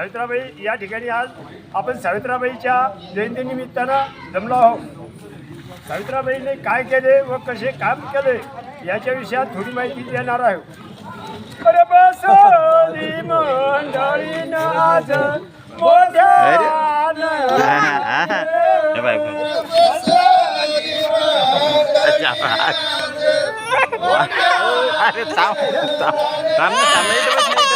सावित्राबाई या ठिकाणी आज आपण सावित्राबाईच्या जयंतीनिमित्तानं जमलो आहोत सावित्राबाईने काय केले व कसे काम केले याच्या विषयात थोडी माहिती देणार आहे अरे बसली मंडळी आज अरे थांब थांब थांब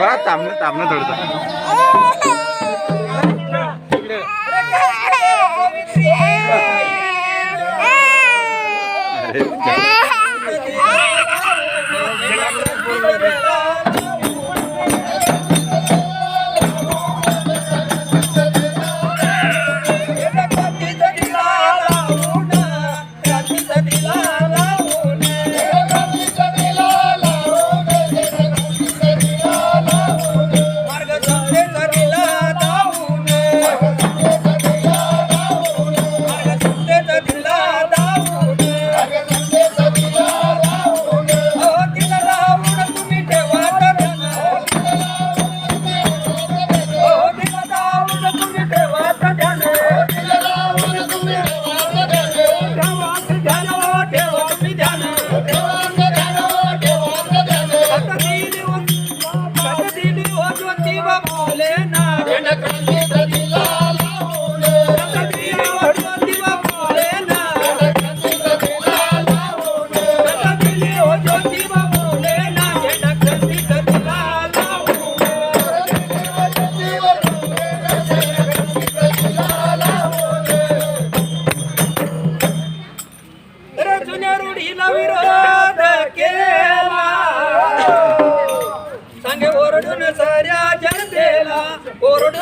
वा तामनं तामनं थोडंसं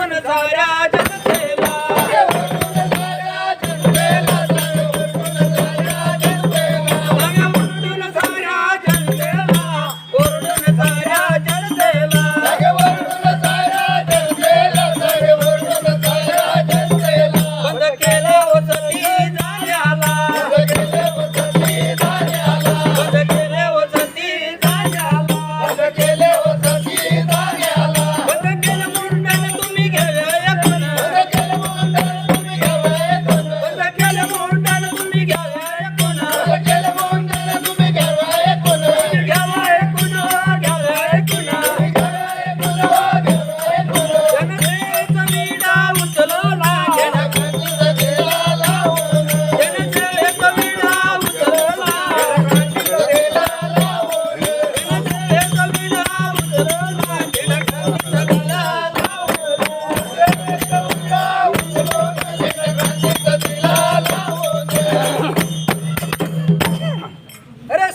નજારા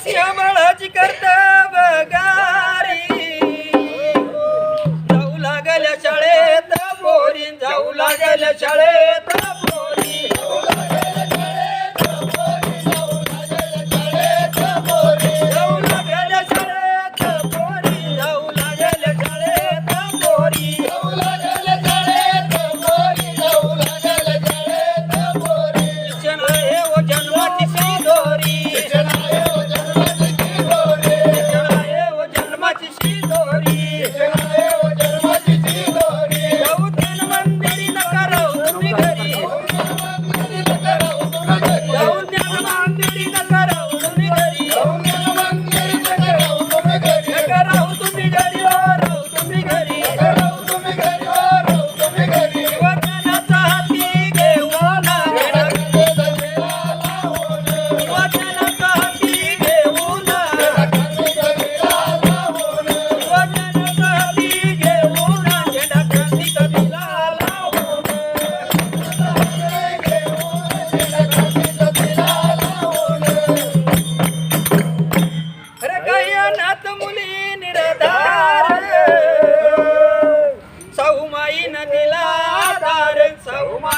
सिंह बाळाची करता बगारी जाऊ लागल्या शाळेत पोरी जाऊ लागल्या शाळेत.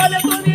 போல